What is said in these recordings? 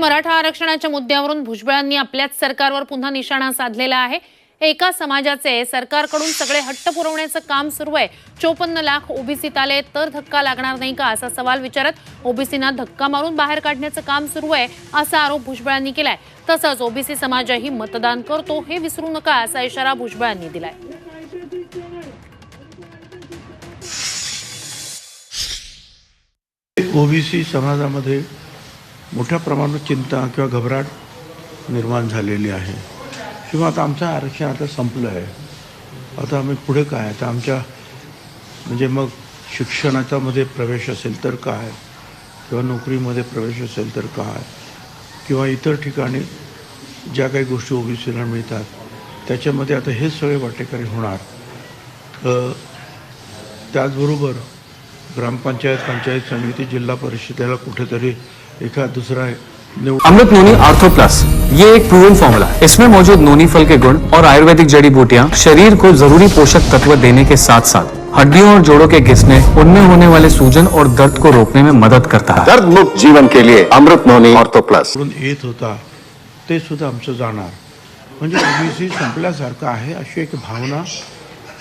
मराठा आरक्षणाच्या मुद्द्यावरून भुजबळांनी आपल्याच सरकारवर पुन्हा निशाणा साधलेला आहे. एका समाजाचे सरकारकडून सगळे हट्ट पुरवण्याचं काम सुरू आहे. चोपन्न लाख ओबीसीत आले तर धक्का लागणार नाही का असा सवाल विचारत ओबीसीना धक्का मारून बाहेर काढण्याचं काम सुरू आहे असा आरोप भुजबळांनी केलाय. तसंच ओबीसी समाजही मतदान करतो हे विसरू नका असा इशारा भुजबळांनी दिलाय. ओबीसी समाजामध्ये मोठ्या प्रमाणात चिंता किंवा घबराट निर्माण झालेली आहे. किंवा आता आमचं आरक्षण आता संपलं आहे. आता आम्ही पुढे काय? आता आमच्या म्हणजे मग शिक्षणाच्यामध्ये प्रवेश असेल तर काय? किंवा नोकरीमध्ये प्रवेश असेल तर काय? किंवा इतर ठिकाणी ज्या काही गोष्टी ओबीसीला मिळतात त्याच्यामध्ये आता हे सगळे वाटेकरी होणार. त्याचबरोबर ग्रामपंचायत पंचायत समिती जिल्हा परिषदेला कुठेतरी एखाद दुसरा अमृत नोनी आर्थो प्लस ये एक प्रूवन फॉर्मूला है। इसमें मौजूद नोनी फल के गुण और आयुर्वेदिक जड़ी बूटियाँ शरीर को ज़रूरी पोषक तत्व देने के साथ साथ हड्डियों और जोड़ों के घिसने उनमें होने वाले सूजन और दर्द को रोकने में मदद करता है। दर्द मुक्त जीवन के लिए अमृत नोनी ऑर्थो प्लस। येत होता ते सुद्धा आमचं जाणार। म्हणजे ओबीसी संपल्यासारखं आहे अशी एक भावना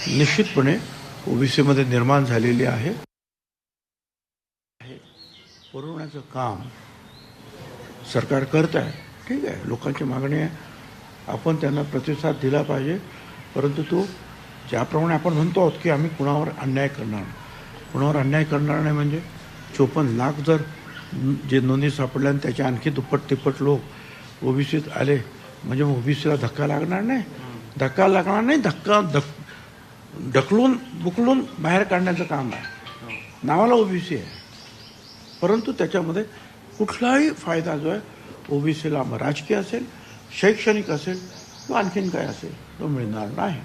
निश्चितपणे ओबीसीमध्ये निर्माण झालेली आहे. पुरवण्याचं काम सरकार करत आहे ठीक आहे. लोकांची मागणी आहे आपण त्यांना प्रतिसाद दिला पाहिजे. परंतु तो ज्याप्रमाणे आपण म्हणतो आहोत की आम्ही कुणावर अन्याय करणार कुणावर अन्याय करणार नाही म्हणजे चोपन्न लाख जर जे नोंदी सापडल्या आणि त्याच्या आणखी दुप्पट तिप्पट लोक ओबीसीत आले म्हणजे ओबीसीला धक्का लागणार नाही. धक्का लागणार नाही धक्का धक ढकलून बुकलून बाहेर काढण्याचं काम आहे. नावाला ओबीसी आहे. परंतु त्याच्यामध्ये कुठलाही फायदा जो आहे ओबीसीला मग राजकीय असेल शैक्षणिक असेल किंवा आणखीन काय असेल तो मिळणार नाही.